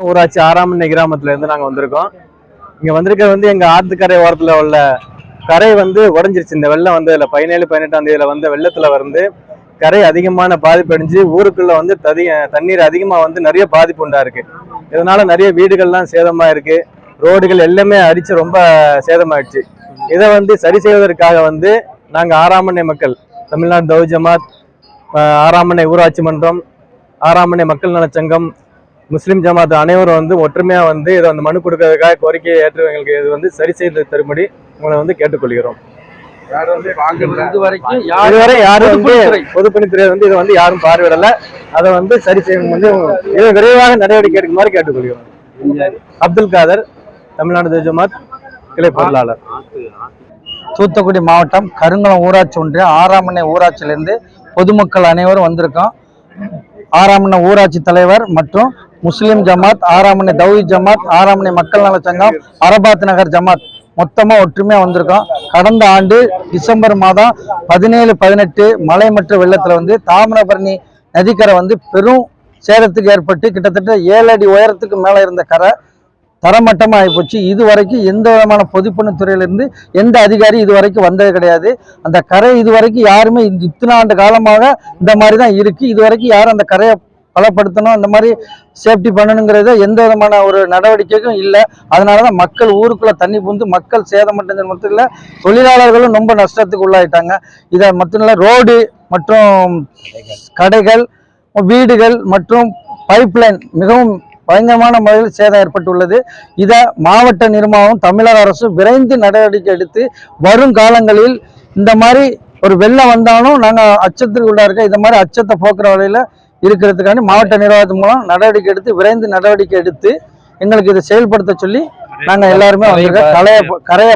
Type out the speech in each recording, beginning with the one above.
ஊராட்சி ஆறாமண்ணை கிராமத்துல இருந்து நாங்க வந்திருக்கோம். இங்க வந்திருக்க வந்து எங்க ஆத்துக்கரை ஓரத்துல உள்ள கரை வந்து உடஞ்சிருச்சு. இந்த வெள்ளம் வந்து இதுல பதினேழு பதினெட்டாம் தேதியில வந்த வெள்ளத்துல வந்து கரை அதிகமான பாதிப்பு அடைஞ்சு ஊருக்குள்ள வந்து ததி தண்ணீர் அதிகமா வந்து நிறைய பாதிப்பு உண்டா இருக்கு இதனால நிறைய வீடுகள்லாம் சேதமா இருக்கு ரோடுகள் எல்லாமே அரிச்சு ரொம்ப சேதமாயிடுச்சு. இதை வந்து சரி செய்வதற்காக வந்து நாங்க ஆறாமண்ணை மக்கள் தமிழ்நாடு தௌஜமாத் ஆறாமண்ணை ஊராட்சி மன்றம் ஆறாமண்ணை மக்கள் நலச்சங்கம் முஸ்லிம் ஜமாத் அனைவரும் வந்து ஒற்றுமையா வந்து இதை வந்து மனு கொடுக்கறதுக்காக கோரிக்கையை ஏற்று எங்களுக்கு இது வந்து சரி செய்து தரும்படி உங்களை வந்து கேட்டுக்கொள்கிறோம். இதுவரை யாரும் வந்து பொதுப்பணித்துறை. வந்து இதை வந்து யாரும் பார்வையிடல. அதை வந்து சரி செய்யும் வந்து இதை விரைவாக நடவடிக்கை எடுக்குமாறு கேட்டுக்கொள்கிறோம். அப்துல் காதர் தமிழ்நாடு ஜமாத் கிளை பொருளாளர். தூத்துக்குடி மாவட்டம் கருங்குளம் ஊராட்சி ஒன்றியம் ஆறாமண்ணை ஊராட்சியிலிருந்து பொதுமக்கள் அனைவரும் வந்திருக்கோம். ஆறாமண்ணை ஊராட்சி தலைவர் மற்றும் முஸ்லீம் ஜமாத் ஆறாமண்ணை தௌஹி ஜமாத் ஆறாமண்ணை மக்கள் நல சங்கம் அரபாத் நகர் ஜமாத். மொத்தமாக ஒற்றுமையாக வந்திருக்கோம். கடந்த ஆண்டு டிசம்பர் மாதம் பதினேழு பதினெட்டு மழை மற்றும் வெள்ளத்தில் வந்து தாமிரபரணி நதிக்கரை வந்து பெரும் சேதத்துக்கு ஏற்பட்டு கிட்டத்தட்ட ஏழு அடி உயரத்துக்கு மேலே இருந்த கரை தரமட்டமாக ஆகிப்போச்சு இது வரைக்கும் எந்த விதமான பொதுப்பணித்துறையிலிருந்து எந்த அதிகாரி இது வரைக்கும் வந்தது கிடையாது. அந்த கரை இது வரைக்கும் யாருமே இந்த இத்தனை ஆண்டு காலமாக இந்த மாதிரி தான் இருக்குது இது வரைக்கும் யாரும் அந்த கரையை பலப்படுத்தணும். இந்த மாதிரி சேஃப்டி பண்ணணுங்கிறத எந்த விதமான ஒரு நடவடிக்கைக்கும் இல்லை. அதனால தான் மக்கள் ஊருக்குள்ளே தண்ணி புந்து மக்கள் சேதமடைஞ்சது மட்டும் இல்லை தொழிலாளர்களும் ரொம்ப நஷ்டத்துக்கு உள்ளாயிட்டாங்க. இதை மட்டும் இல்லை ரோடு மற்றும் கடைகள் வீடுகள் மற்றும் பைப்லைன் மிகவும் பயங்கரமான முறையில் சேதம் ஏற்பட்டுள்ளது. இதை மாவட்ட நிர்வாகம் தமிழக அரசு விரைந்து நடவடிக்கை எடுத்து வரும் காலங்களில் இந்த மாதிரி ஒரு வெள்ளம் வந்தாலும் நாங்கள் அச்சத்துக்கு உள்ள இருக்க இந்த மாதிரி அச்சத்தை போக்குற வழியில் இருக்கிறதுக்காண்டி மாவட்ட நிர்வாகத்தின் மூலம் நடவடிக்கை எடுத்து விரைந்து நடவடிக்கை எடுத்து எங்களுக்கு இதை செயல்படுத்த சொல்லி நாங்கள் எல்லாருமே வந்திருக்கோம். கரையை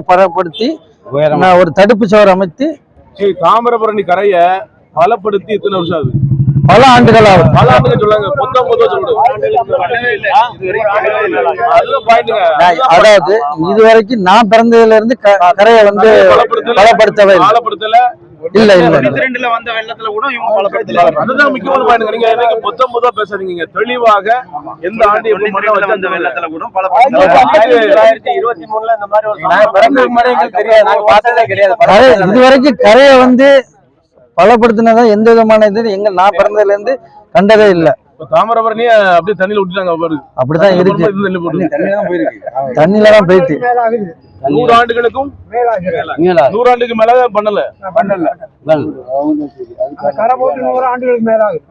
நான் ஒரு தடுப்பு சுவர் அமைத்து தாமிரபரணி கரைய பலப்படுத்தி இத்தனை வருஷம் ஆகுது? பல ஆண்டுகள்? ஆகும் பல ஆண்டுகள் சொல்லுங்க அதாவது இது வரைக்கும் நான் பிறந்ததுல இருந்து க- கரையை வந்து பலப்படுத்தவே இல்லை. பலப்படுத்தல இல்ல. ரெண்டுல வந்த வெள்ளத்துல கூட இவங்க பலப்படுத்தல அதுதான் முக்கியமான பாயிண்ட் நீங்க எனக்கு பத்தொன்பதா பேசுறீங்க. தெளிவாக எந்த ஆண்டு எப்ப மண்ணை வந்த வெள்ளத்துல கூட ஆயிரத்தி இருபத்தி மூணுல இந்த மாதிரி ஒரு பிறந்ததுக்கு முன்னாடி எங்களுக்கு தெரியாது. நாங்க பார்த்ததே கிடையாது. இது வரைக்கும் கரையை வந்து பலப்படுத்தினதா எந்த விதமான இது? எங்க நான் பிறந்ததுல இருந்து கண்டதே இல்லை. தாமிரபரணிய அப்படியே தண்ணியில விட்டுட்டாங்க பாரு அப்படிதான் இருக்கு. தண்ணியில தான் போயிட்டு நூறு ஆண்டுகளுக்கும் நூறாண்டுக்கு மேல பண்ணல. நூறு ஆண்டுகளுக்கு மேலாகுது